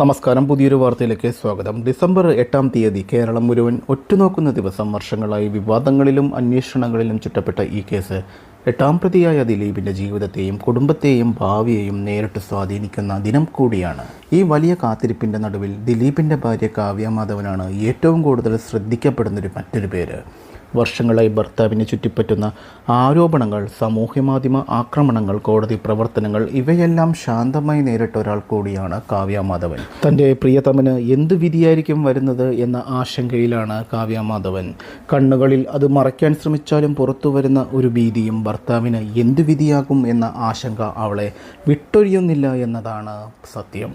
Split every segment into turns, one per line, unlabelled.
നമസ്കാരം പുതിയൊരു വാർത്തയിലേക്ക് സ്വാഗതം. ഡിസംബർ എട്ടാം തീയതി കേരളം മുഴുവൻ ഒറ്റുനോക്കുന്ന ദിവസം വർഷങ്ങളായി വിവാദങ്ങളിലും അന്വേഷണങ്ങളിലും ചുറ്റപ്പെട്ട ഈ കേസ്. എട്ടാം പ്രതിയായ ദിലീപിന്റെ ജീവിതത്തെയും കുടുംബത്തെയും ഭാവിയെയും നേരിട്ട് സ്വാധീനിക്കുന്ന ദിനം കൂടിയാണ്. ഈ വലിയ കാത്തിരിപ്പിന്റെ നടുവിൽ ദിലീപിന്റെ ഭാര്യ കാവ്യ മാധവനാണ് ഏറ്റവും കൂടുതൽ ശ്രദ്ധിക്കപ്പെടുന്നൊരു മറ്റൊരു പേര്. വർഷങ്ങളായി ഭർത്താവിനെ ചുറ്റിപ്പറ്റുന്ന ആരോപണങ്ങൾ സാമൂഹ്യമാധ്യമ ആക്രമണങ്ങൾ കോടതി പ്രവർത്തനങ്ങൾ ഇവയെല്ലാം ശാന്തമായി നേരിട്ട ഒരാൾ കൂടിയാണ് കാവ്യ മാധവൻ. തന്റെ പ്രിയതമന് എന്ത് വിധിയായിരിക്കും വരുന്നത് എന്ന ആശങ്കയിലാണ് കാവ്യ മാധവൻ. കണ്ണുകളിൽ അത് മറയ്ക്കാൻ ശ്രമിച്ചാലും പുറത്തു വരുന്ന ഒരു ഭീതിയും ഭർത്താവിന് എന്ത് വിധിയാകും എന്ന ആശങ്ക അവളെ വിട്ടൊഴിയുന്നില്ല എന്നതാണ് സത്യം.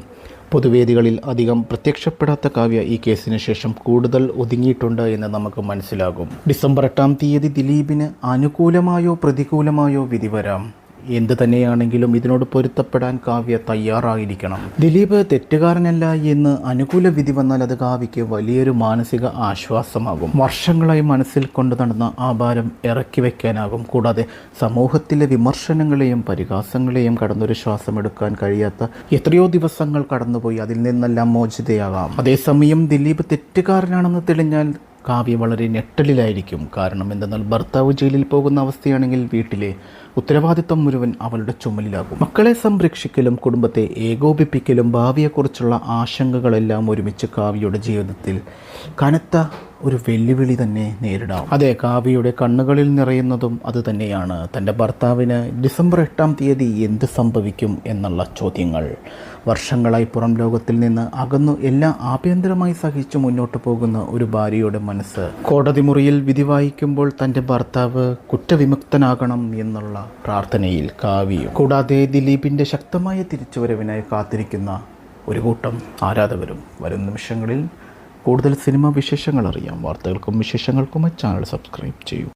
പൊതുവേദികളിൽ അധികം പ്രത്യക്ഷപ്പെടാത്ത കാവ്യ ഈ കേസിന് ശേഷം കൂടുതൽ ഒതുങ്ങിയിട്ടുണ്ട് എന്ന് നമുക്ക് മനസ്സിലാകും. ഡിസംബർ എട്ടാം തീയതി ദിലീപിന് അനുകൂലമായോ പ്രതികൂലമായോ വിധി വരാം. എന്ത് തന്നെയാണെങ്കിലും ഇതിനോട് പൊരുത്തപ്പെടാൻ കാവ്യ തയ്യാറായിരിക്കണം. ദിലീപ് തെറ്റുകാരനല്ല എന്ന് അനുകൂല വിധി വന്നാൽ അത് കാവ്യയ്ക്ക് വലിയൊരു മാനസിക ആശ്വാസമാകും. വർഷങ്ങളായി മനസ്സിൽ കൊണ്ടു നടന്ന ആ ഭാരം ഇറക്കി വയ്ക്കാനാകും കൂടാതെ സമൂഹത്തിലെ വിമർശനങ്ങളെയും പരിഹാസങ്ങളെയും കടന്നൊരു ശ്വാസം എടുക്കാൻ കഴിയാത്ത എത്രയോ ദിവസങ്ങൾ കടന്നുപോയി അതിൽ നിന്നെല്ലാം മോചിതയാകാം. അതേസമയം ദിലീപ് തെറ്റുകാരനാണെന്ന് തെളിഞ്ഞാൽ കാവ്യ വളരെ ഞെട്ടലിലായിരിക്കും. കാരണം എന്തെന്നാൽ ഭർത്താവ് ജയിലിൽ പോകുന്ന അവസ്ഥയാണെങ്കിൽ വീട്ടിലെ ഉത്തരവാദിത്വം മുഴുവൻ അവളുടെ ചുമലിലാകും. മക്കളെ സംരക്ഷിക്കലും കുടുംബത്തെ ഏകോപിപ്പിക്കലും ഭാവിയെക്കുറിച്ചുള്ള ആശങ്കകളെല്ലാം ഒരുമിച്ച് കാവ്യയുടെ ജീവിതത്തിൽ കനത്ത ഒരു വെല്ലുവിളി തന്നെ നേരിടാം. അതെ കാവ്യയുടെ കണ്ണുകളിൽ നിറയുന്നതും അത് തന്നെയാണ്. തന്റെ ഭർത്താവിന് ഡിസംബർ എട്ടാം തീയതി എന്ത് സംഭവിക്കും എന്നുള്ള ചോദ്യങ്ങൾ. വർഷങ്ങളായി പുറം ലോകത്തിൽ നിന്ന് അകന്നു എല്ലാം ആഭ്യന്തരമായി സഹിച്ചു മുന്നോട്ട് പോകുന്ന ഒരു ഭാര്യയുടെ മനസ്സ്. കോടതി മുറിയിൽ വിധി വായിക്കുമ്പോൾ തന്റെ ഭർത്താവ് കുറ്റവിമുക്തനാകണം എന്നുള്ള പ്രാർത്ഥനയിൽ കാവ്യം കൂടാതെ ദിലീപിന്റെ ശക്തമായ തിരിച്ചുവരവിനായി കാത്തിരിക്കുന്ന ഒരു കൂട്ടം ആരാധകരും വരും നിമിഷങ്ങളിൽ കൂടുതൽ സിനിമ വിശേഷങ്ങൾ അറിയാം. വാർത്തകൾക്കും വിശേഷങ്ങൾക്കും ചാനൽ സബ്സ്ക്രൈബ് ചെയ്യൂ.